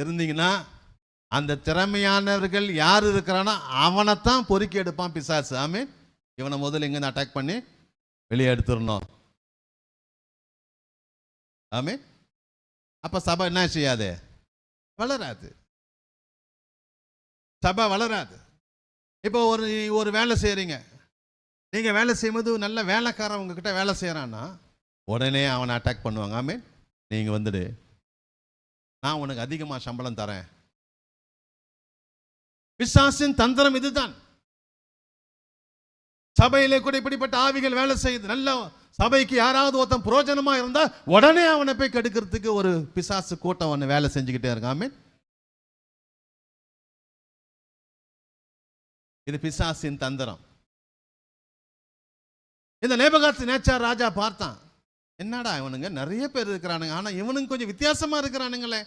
இருந்தீங்கன்னா அந்த திறமையானவர்கள் யார் இருக்கிறானோ அவனைத்தான் பொறுக்கி எடுப்பான் பிசாசு. ஆமி இவனை முதல்ல இங்கேருந்து அட்டாக் பண்ணி வெளியே எடுத்துடணும். ஆமே அப்போ சபை என்ன செய்யாது? வளராது. சபை வளராது. இப்போ ஒரு ஒரு வேலை செய்கிறீங்க நீங்கள் வேலை செய்யும்போது நல்ல வேலைக்காரன் உங்ககிட்ட வேலை செய்கிறான்னா உடனே அவனை அட்டாக் பண்ணுவாங்க. ஆமே நீங்கள் வந்துடு. நான் உனக்கு அதிகமாக சம்பளம் தரேன். பிசாசின் தந்திரம் இதுதான். சபையிலே கூட இப்படிப்பட்ட ஆவிகள் வேலை செய்யுது. நல்ல சபைக்கு யாராவது ஒருத்தன் புரோஜனமாக இருந்தால் உடனே அவனை போய் கெடுக்கிறதுக்கு ஒரு பிசாசு கூட்டம் அவனை வேலை செஞ்சுக்கிட்டே இருக்காமே இது பிசாசின் தந்திரம். இந்த நேபகாத்து நேச்சார் ராஜா பார்த்தான். என்னடா இவனுங்க? நிறைய பேர் இருக்கிறானுங்க. ஆனால் இவனுங்க கொஞ்சம் வித்தியாசமாக இருக்கிறானுங்களே.